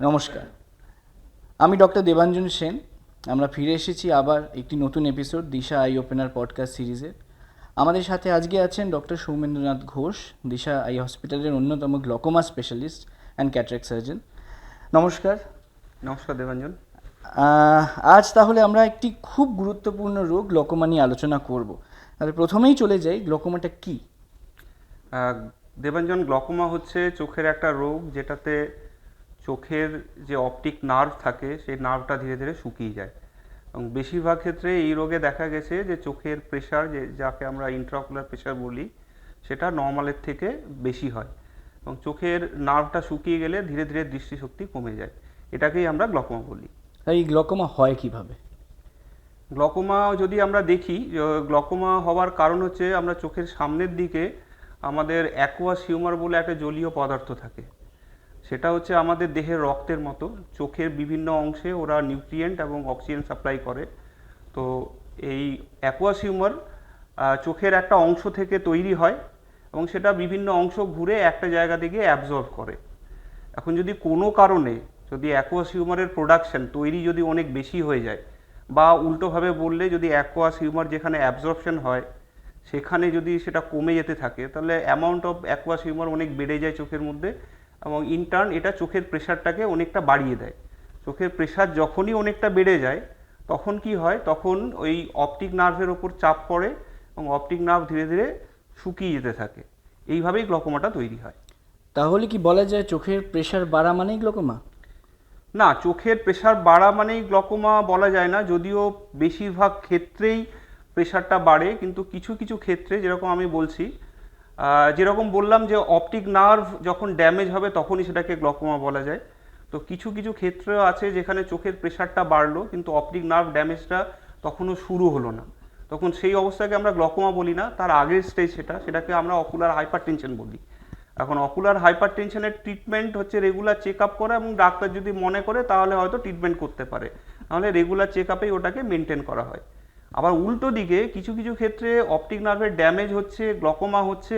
নমস্কার। আমি ডক্টর দেবাঞ্জন সেন। আমরা ফিরে এসেছি আবার একটি নতুন episode Disha eye opener podcast সিরিজের আমাদের সাথে আজকে আছেন ডক্টর সৌমেন্দ্রনাথ ঘোষ দিশা আই হসপিটালের অন্যতম glaucoma specialist and cataract surgeon নমস্কার। নমস্কার দেবাঞ্জন। আজ তাহলে আমরা একটি খুব গুরুত্বপূর্ণ রোগ গ্লকোমা নিয়ে আলোচনা করব। তাহলে প্রথমেই চলে যাই গ্লকোমাটা কি? দেবাঞ্জন গ্লকোমা হচ্ছে চোখের একটা রোগ যেটাতে চোখের যে অপটিক নার্ভ থাকে সেই নার্ভটা ধীরে ধীরে শুকিয়ে যায়। এবং বেশিরভাগ ক্ষেত্রে এই রোগে দেখা গেছে যে চোখের প্রেশার যে যাকে আমরা ইন্ট্রাকুলার প্রেশার বলি সেটা নর্মালের থেকে বেশি হয়। এবং চোখের নার্ভটা শুকিয়ে গেলে ধীরে ধীরে দৃষ্টিশক্তি কমে যায়। এটাকেই আমরা গ্লকোমা বলি। এই গ্লকোমা হয় কীভাবে? গ্লকোমা যদি আমরা দেখি গ্লকোমা হওয়ার কারণ হচ্ছে আমরা চোখের সামনের দিকে আমাদের অ্যাকোয়াস হিউমার বলে একটা জলীয় পদার্থ থাকে। সেটা হচ্ছে আমাদের দেহের রক্তের মতো। চোখের বিভিন্ন অংশে ওরা নিউট্রিয়েন্ট এবং অক্সিজেন সাপ্লাই করে। তো এই অ্যাকোয়াস হিউমার চোখের একটা অংশ থেকে তৈরি হয় এবং সেটা বিভিন্ন অংশ ঘুরে একটা জায়গা থেকে অ্যাবজর্ব করে। এখন যদি কোনো কারণে যদি অ্যাকোয়াস হিউমারের প্রোডাকশন তৈরি যদি অনেক বেশি হয়ে যায় বা উল্টোভাবে বললে যদি অ্যাকোয়াস হিউমার যেখানে অ্যাবজর্পশন হয়, সেখানে যদি সেটা কমে যেতে থাকে, তাহলে অ্যামাউন্ট অফ অ্যাকোয়াস হিউমার অনেক বেড়ে যায় চোখের মধ্যে। এবং ইনটার্ন এটা চোখের প্রেশারটাকে অনেকটা বাড়িয়ে দেয়। চোখের প্রেশার যখনই অনেকটা বেড়ে যায় তখন কি হয়? তখন ওই অপটিক নার্ভের ওপর চাপ পড়ে এবং অপটিক নার্ভ ধীরে ধীরে শুকিয়ে যেতে থাকে। এইভাবেই গ্লকোমাটা তৈরি হয়। তাহলে কি বলা যায় চোখের প্রেশার বাড়া মানেই গ্লকোমা না চোখের প্রেশার বাড়া মানেই গ্লকোমা বলা যায় না। যদিও বেশিরভাগ ক্ষেত্রেই প্রেশারটা বাড়ে কিন্তু কিছু কিছু ক্ষেত্রে যেরকম আমি বলছি যেরকম বললাম যে অপটিক নার্ভ যখন ড্যামেজ হবে তখনই সেটাকে গ্লকোমা বলা যায়। তো কিছু কিছু ক্ষেত্র আছে যেখানে চোখের প্রেশারটা বাড়লো, কিন্তু অপটিক নার্ভ ড্যামেজটা তখনও শুরু হলো না। তখন সেই অবস্থাকে আমরা গ্লকোমা বলি না, তার আগের স্টেজ সেটা, সেটাকে আমরা অকুলার হাইপার টেনশন বলি। এখন অকুলার হাইপার টেনশনের ট্রিটমেন্ট হচ্ছে রেগুলার চেক আপ করা এবং ডাক্তার যদি মনে করে তাহলে হয়তো ট্রিটমেন্ট করতে পারে। নাহলে রেগুলার চেক আপেই ওটাকে মেনটেন করা হয়। আবার উল্টো দিকে কিছু কিছু ক্ষেত্রে অপটিক নার্ভের ড্যামেজ হচ্ছে গ্লকোমা হচ্ছে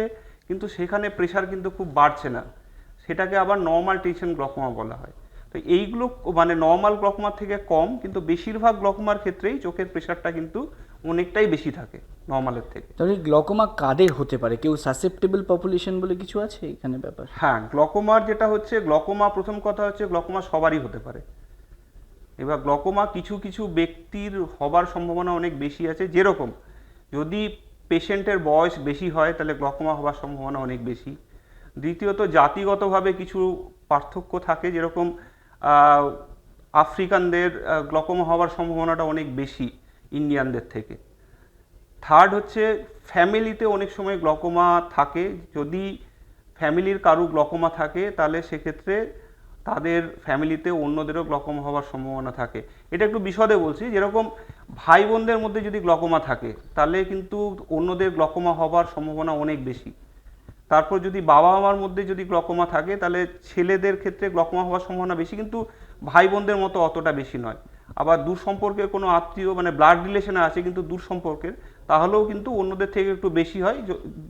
কিন্তু সেখানে প্রেশার কিন্তু খুব বাড়ছে না। সেটাকে আবার নর্মাল টেনশন গ্লকোমা বলা হয়। তো এইগুলো মানে নর্মাল গ্লকোমার থেকে কম কিন্তু বেশিরভাগ গ্লকোমার ক্ষেত্রেই চোখের প্রেশারটা কিন্তু অনেকটাই বেশি থাকে নর্মালের থেকে। তাহলে গ্লকোমা কাদের হতে পারে? কেউ সাসেপ্টেবল পপুলেশন বলে কিছু আছে এখানে ব্যাপার? হ্যাঁ গ্লকোমার যেটা হচ্ছে গ্লকোমা প্রথম কথা হচ্ছে গ্লকোমা সবারই হতে পারে। এবার গ্লকোমা কিছু কিছু ব্যক্তির হবার সম্ভাবনা অনেক বেশি আছে। যেরকম যদি পেশেন্টের বয়স বেশি হয়, তাহলে গ্লকোমা হওয়ার সম্ভাবনা অনেক বেশি। দ্বিতীয়ত, জাতিগতভাবে কিছু পার্থক্য থাকে, যেরকম আফ্রিকানদের গ্লকোমা হওয়ার সম্ভাবনাটা অনেক বেশি ইন্ডিয়ানদের থেকে। থার্ড হচ্ছে ফ্যামিলিতে অনেক সময় গ্লকোমা থাকে। যদি ফ্যামিলির কারু গ্লকোমা থাকে, তাহলে সেক্ষেত্রে তাদের ফ্যামিলিতে অন্যদেরও গ্লকোমা হওয়ার সম্ভাবনা থাকে। এটা একটু বিশদে বলছি, যেরকম ভাই বোনদের মধ্যে যদি গ্লকোমা থাকে, তাহলে কিন্তু অন্যদের গ্লকোমা হওয়ার সম্ভাবনা অনেক বেশি। তারপর যদি বাবা মার মধ্যে যদি গ্লকোমা থাকে, তাহলে ছেলেদের ক্ষেত্রে গ্লকোমা হওয়ার সম্ভাবনা বেশি, কিন্তু ভাই বোনদের মতো অতটা বেশি নয়। আবার দূর সম্পর্কের কোনো আত্মীয় মানে ব্লাড রিলেশনে আছে কিন্তু দূর সম্পর্কের তাহলেও কিন্তু অন্যদের থেকে একটু বেশি হয়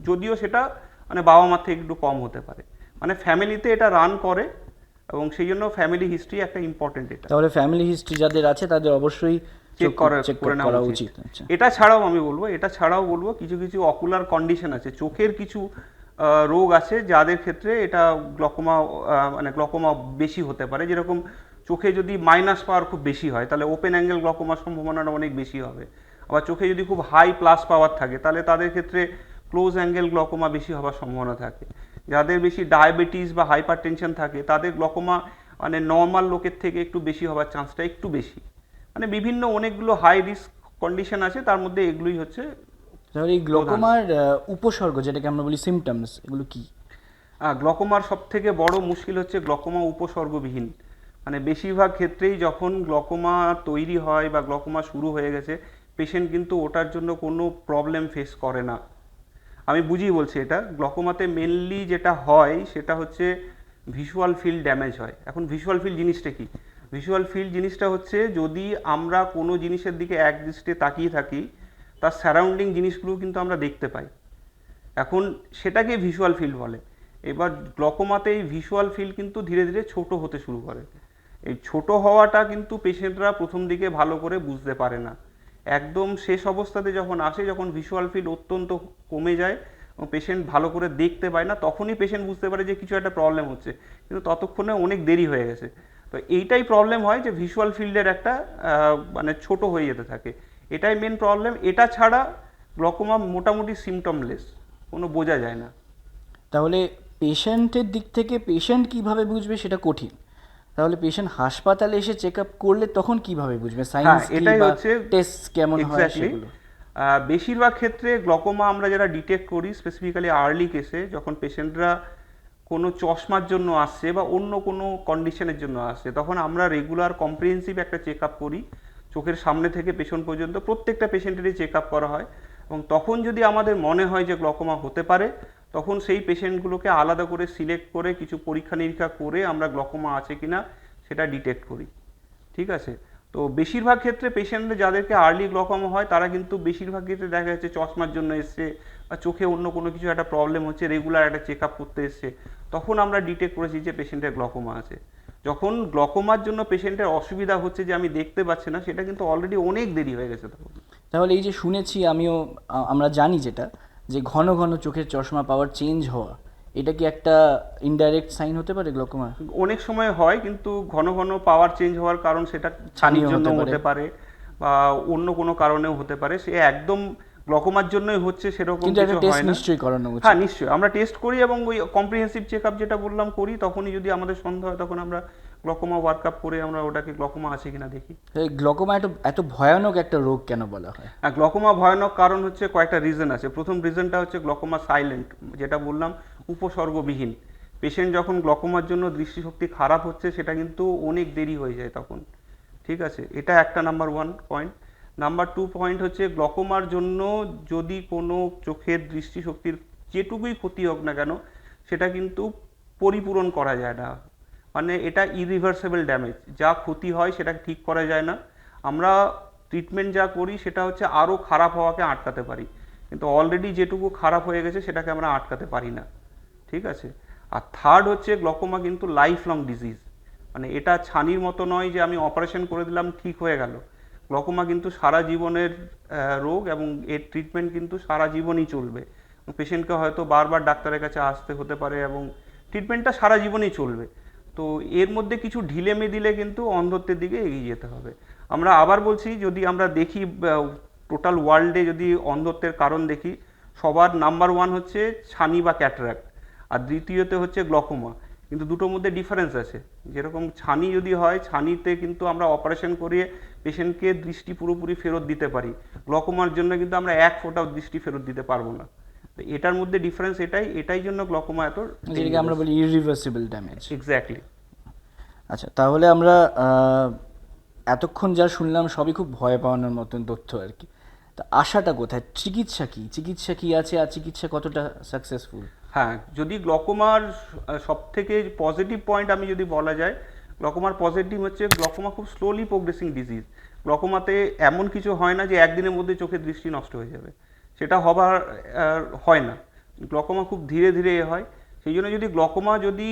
যদিও সেটা মানে বাবা মার থেকে একটু কম হতে পারে। মানে ফ্যামিলিতে এটা রান করে এবং সেই জন্য ফ্যামিলি হিস্ট্রি একটা ইম্পর্টেন্ট এটা। তাহলে ফ্যামিলি হিস্ট্রি যাদের আছে তাদের অবশ্যই চেক করা চেক করে নেওয়া উচিত। উচিত। আচ্ছা। এটা ছাড়াও আমি বলব এটা ছাড়াও বলব কিছু কিছু অকুলার কন্ডিশন আছে। চোখের কিছু রোগ আছে যাদের ক্ষেত্রে এটা গ্লকোমা মানে গ্লকোমা বেশি হতে পারে। যেরকম চোখে যদি মাইনাস পাওয়ার খুব বেশি হয় তাহলে ওপেন অ্যাঙ্গেল গ্লকোমার সম্ভাবনাটা অনেক বেশি হবে। আবার চোখে যদি খুব হাই প্লাস পাওয়ার থাকে তাহলে তাদের ক্ষেত্রে ক্লোজ অ্যাঙ্গেল গ্লকোমা বেশি হওয়ার সম্ভাবনা থাকে। যাদের বেশি ডায়াবেটিস বা হাইপার টেনশন থাকে তাদের গ্লকোমা মানে নর্মাল লোকের থেকে একটু বেশি হওয়ার চান্সটা একটু বেশি। মানে বিভিন্ন অনেকগুলো হাই রিস্ক কন্ডিশন আছে তার মধ্যে এগুলোই হচ্ছে এই গ্লকোমার উপসর্গ যেটাকে আমরা বলি সিমটমস এগুলো কি? গ্লকোমার সব থেকে বড় মুশকিল হচ্ছে গ্লকোমা উপসর্গবিহীন। মানে বেশিরভাগ ক্ষেত্রেই যখন গ্লকোমা তৈরি হয় বা গ্লকোমা শুরু হয়ে গেছে পেশেন্ট কিন্তু ওটার জন্য কোনো প্রবলেম ফেস করে না। আমি বুঝিয়ে বলছি এটা। গ্লকোমাতে মেনলি যেটা হয়, সেটা হচ্ছে ভিজুয়াল ফিল্ড ড্যামেজ হয়। এখন ভিজুয়াল ফিল্ড জিনিসটা কি? ভিজুয়াল ফিল্ড জিনিসটা হচ্ছে যদি আমরা কোনো জিনিসের দিকে এক দৃষ্টে তাকিয়ে থাকি, তার সারাউন্ডিং জিনিসগুলো কিন্তু আমরা দেখতে পাই। এখন সেটাকে ভিজুয়াল ফিল্ড বলে। এবার গ্লকোমাতে এই ভিজুয়াল ফিল্ড কিন্তু ধীরে ধীরে ছোট হতে শুরু করে। এই ছোট হওয়াটা কিন্তু পেশেন্টরা প্রথম দিকে ভালো করে বুঝতে পারে না। একদম শেষ অবস্থাতে যখন আসে, যখন ভিজুয়াল ফিল্ড অত্যন্ত কমে যায় এবং পেশেন্ট ভালো করে দেখতে পায় না, তখনই পেশেন্ট বুঝতে পারে যে কিছু একটা প্রবলেম হচ্ছে। কিন্তু ততক্ষণে অনেক দেরি হয়ে গেছে। তো এইটাই প্রবলেম হয় যে ভিজুয়াল ফিল্ডের একটা মানে ছোট হয়ে যেতে থাকে। এটাই মেন প্রবলেম এটা ছাড়া গ্লকোমা মোটামুটি সিমটমলেস কোনো বোঝা যায় না। তাহলে পেশেন্টের দিক থেকে পেশেন্ট কীভাবে বুঝবে সেটা কঠিন। তাহলে পেশেন্ট হাসপাতালে এসে চেক আপ করলে তখন কীভাবে বুঝবে? সাইন্স হ্যাঁ, এটাই হচ্ছে টেস্ট কেমন হয় সেগুলো? বেশিরভাগ ক্ষেত্রে গ্লকোমা আমরা যারা ডিটেক্ট করি স্পেসিফিক্যালি আর্লি কেসে যখন পেশেন্টরা কোনো চশমার জন্য আসছে বা অন্য কোনো কন্ডিশনের জন্য আসছে তখন আমরা রেগুলার কম্প্রিহেন্সিভ একটা চেক আপ করি। চোখের সামনে থেকে পেছন পর্যন্ত প্রত্যেকটা পেশেন্টেরই চেক আপ করা হয়। এবং তখন যদি আমাদের মনে হয় যে গ্লকোমা হতে পারে তখন সেই পেশেন্টগুলোকে আলাদা করে সিলেক্ট করে কিছু পরীক্ষা নিরীক্ষা করে আমরা গ্লকোমা আছে কি না সেটা ডিটেক্ট করি। ঠিক আছে? তো বেশিরভাগ ক্ষেত্রে পেশেন্টরা যাদেরকে আর্লি গ্লকোমা হয়, তারা কিন্তু বেশিরভাগ ক্ষেত্রে দেখা যাচ্ছে চশমার জন্য এসছে বা চোখে অন্য কোনো কিছু একটা প্রবলেম হচ্ছে রেগুলার একটা চেক আপ করতে এসছে। তখন আমরা ডিটেক্ট করেছি যে পেশেন্টের গ্লকোমা আছে। যখন গ্লকোমার জন্য পেশেন্টের অসুবিধা হচ্ছে যে আমি দেখতে পাচ্ছি না, সেটা কিন্তু অলরেডি অনেক দেরি হয়ে গেছে তখন। তাহলে এই যে শুনেছি, আমিও আমরা জানি যেটা যে ঘন ঘন চোখের চশমা পাওয়ার চেঞ্জ হওয়া এটা কি একটা ইনডাইরেক্ট সাইন হতে পারে গ্লোকোমা অনেক সময় হয় কিন্তু ঘন ঘন পাওয়ার চেঞ্জ হওয়ার কারণ সেটা ছানির জন্য হতে পারে। বা অন্য কোনো কারণেও হতে পারে। সে একদম গ্লকোমার জন্যই হচ্ছে সেরকম কিছু হয় না। নিশ্চয়ই করানো উচিত। হ্যাঁ নিশ্চয়ই। আমরা টেস্ট করি এবং ওই কম্প্রিহেন্সিভ চেকআপ যেটা বললাম করি তখনই যদি আমাদের সন্দেহ হয় তখন আমরা গ্লকোমা ওয়ার্কআপ করে আমরা ওটাকে গ্লকোমা আছে কিনা দেখি। এই গ্লোকোমা এত এত ভয়ানক একটা রোগ কেন বলা হয়? আর গ্লকোমা ভয়ানক কারণ হচ্ছে কয়েকটা রিজন আছে। প্রথম রিজনটা হচ্ছে গ্লকোমা সাইলেন্ট যেটা বললাম উপসর্গবিহীন। পেশেন্ট যখন গ্লকোমার জন্য দৃষ্টিশক্তি খারাপ হচ্ছে সেটা কিন্তু অনেক দেরি হয়ে যায় তখন। ঠিক আছে? এটা একটা number one point number two point হচ্ছে গ্লকোমার জন্য যদি কোনো চোখের দৃষ্টিশক্তির যেটুকুই ক্ষতি হোক না কেন সেটা কিন্তু পরিপূরণ করা যায় না। মানে এটা ইরিভার্সেবল ড্যামেজ যা ক্ষতি হয় সেটা ঠিক করা যায় না। আমরা ট্রিটমেন্ট যা করি সেটা হচ্ছে আরও খারাপ হওয়াকে আটকাতে পারি। কিন্তু অলরেডি যেটুকু খারাপ হয়ে গেছে সেটাকে আমরা আটকাতে পারি না। ঠিক আছে? আর থার্ড হচ্ছে গ্লকোমা কিন্তু লাইফ লং ডিজিজ মানে এটা ছানির মতো নয় যে আমি অপারেশন করে দিলাম, ঠিক হয়ে গেল। গ্লকোমা কিন্তু সারা জীবনের রোগ এবং এর ট্রিটমেন্ট কিন্তু সারা জীবনই চলবে। পেশেন্টকে হয়তো বারবার ডাক্তারের কাছে আসতে হতে পারে এবং ট্রিটমেন্টটা সারা জীবনই চলবে। তো এর মধ্যে কিছু ঢিলেমি দিলে কিন্তু অন্ধত্বের দিকে এগিয়ে যেতে হবে। আমরা আবার বলছি, যদি আমরা দেখি টোটাল ওয়ার্ল্ডে যদি অন্ধত্বের কারণ দেখি, সবার নাম্বার ওয়ান হচ্ছে ছানি বা ক্যাটারাক্ট আর দ্বিতীয়তে হচ্ছে গ্লকোমা কিন্তু দুটোর মধ্যে ডিফারেন্স আছে। যেরকম ছানি যদি হয়, ছানিতে কিন্তু আমরা অপারেশন করিয়ে পেশেন্টকে দৃষ্টি পুরোপুরি ফেরত দিতে পারি। গ্লকোমার জন্য কিন্তু আমরা এক ফোঁটাও দৃষ্টি ফেরত দিতে পারব না। তো এটার মধ্যে ডিফারেন্স এটাই এটাই জন্য গ্লকোমা এত যেটাকে আমরা বলি ইরিভার্সিবল ড্যামেজ এক্স্যাক্টলি আচ্ছা তাহলে আমরা এতক্ষণ যা শুনলাম সবই খুব ভয় পাওয়ানোর মতন তথ্য আর কি। তা আশাটা কোথায়? চিকিৎসা কি? চিকিৎসা কি আছে আর চিকিৎসা কতটা সাকসেসফুল হ্যাঁ যদি গ্লকোমার সব থেকে পজিটিভ পয়েন্ট আমি যদি বলা যায় গ্লকোমার পজিটিভ হচ্ছে গ্লকোমা খুব স্লোলি প্রোগ্রেসিং ডিজিজ গ্লকোমাতে এমন কিছু হয় না যে একদিনের মধ্যে চোখের দৃষ্টি নষ্ট হয়ে যাবে। সেটা হবার হয় না। গ্লকোমা খুব ধীরে ধীরে এ হয়। সেই জন্য যদি গ্লকোমা যদি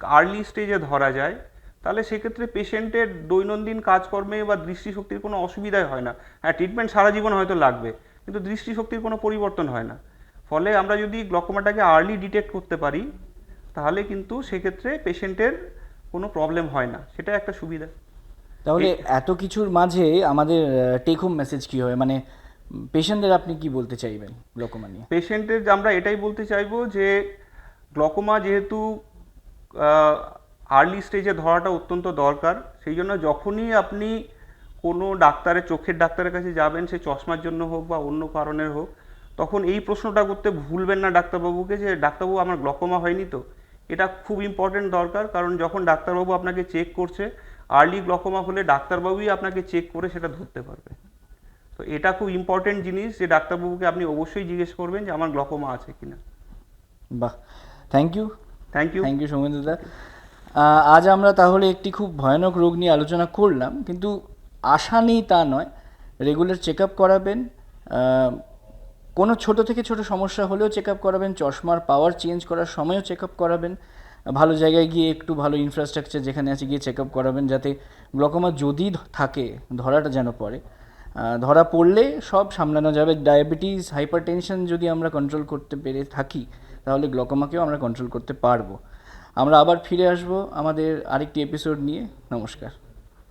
আর্লি স্টেজে ধরা যায় তাহলে সেক্ষেত্রে পেশেন্টের দৈনন্দিন কাজকর্মে বা দৃষ্টিশক্তির কোনো অসুবিধাই হয় না। হ্যাঁ ট্রিটমেন্ট সারা জীবন হয়তো লাগবে কিন্তু দৃষ্টিশক্তির কোনো পরিবর্তন হয় না। ফলে আমরা যদি গ্লকোমাটাকে আর্লি ডিটেক্ট করতে পারি তাহলে কিন্তু সেক্ষেত্রে পেশেন্টের কোনো প্রবলেম হয় না। সেটা একটা সুবিধা। তাহলে এত কিছুর মাঝে আমাদের টেক হোম মেসেজ কি হবে মানে পেশেন্টদের আপনি কি বলতে চাইবেন গ্লোকোমা নিয়ে? পেশেন্টের আমরা এটাই বলতে চাইব যে গ্লকোমা যেহেতু আর্লি স্টেজে ধরাটা অত্যন্ত দরকার, সেই জন্য যখনই আপনি কোনো ডাক্তারের, চোখের ডাক্তারের কাছে যাবেন, সে চশমার জন্য হোক বা অন্য কারণের হোক, তখন এই প্রশ্নটা করতে ভুলবেন না ডাক্তারবাবুকে যে, ডাক্তারবাবু, আমার গ্লকোমা হয়নি তো? এটা খুব ইম্পর্টেন্ট দরকার, কারণ যখন ডাক্তারবাবু আপনাকে চেক করছে আর্লি গ্লকোমা হলে ডাক্তারবাবুই আপনাকে চেক করে সেটা ধরতে পারবে। তো এটা খুব ইম্পর্টেন্ট জিনিস যে ডাক্তারবাবুকে আপনি অবশ্যই জিজ্ঞেস করবেন যে আমার গ্লকোমা আছে কিনা। বাহ thank you thank you thank you সৌমেন্দ্রদা আজ আমরা তাহলে একটি খুব ভয়ানক রোগ নিয়ে আলোচনা করলাম কিন্তু আশা নেই তা নয়। রেগুলার চেক আপ করাবেন কোনো ছোট থেকে ছোট সমস্যা হলেও চেক আপ করাবেন চশমার পাওয়ার চেঞ্জ করার সময়ও চেক আপ করাবেন ভালো জায়গায় গিয়ে একটু ভালো ইনফ্রাস্ট্রাকচার যেখানে আছে গিয়ে চেক আপ করাবেন যাতে গ্লকোমা যদি থাকে ধরাটা যেন পড়ে। ধরা পড়লে সব সামলানো যাবে। ডায়াবেটিস, হাইপারটেনশন যদি আমরা কন্ট্রোল করতে পেরে থাকি, তাহলে গ্লকোমাকেও আমরা কন্ট্রোল করতে পারব। আমরা আবার ফিরে আসব আমাদের আরেকটি এপিসোড নিয়ে। নমস্কার।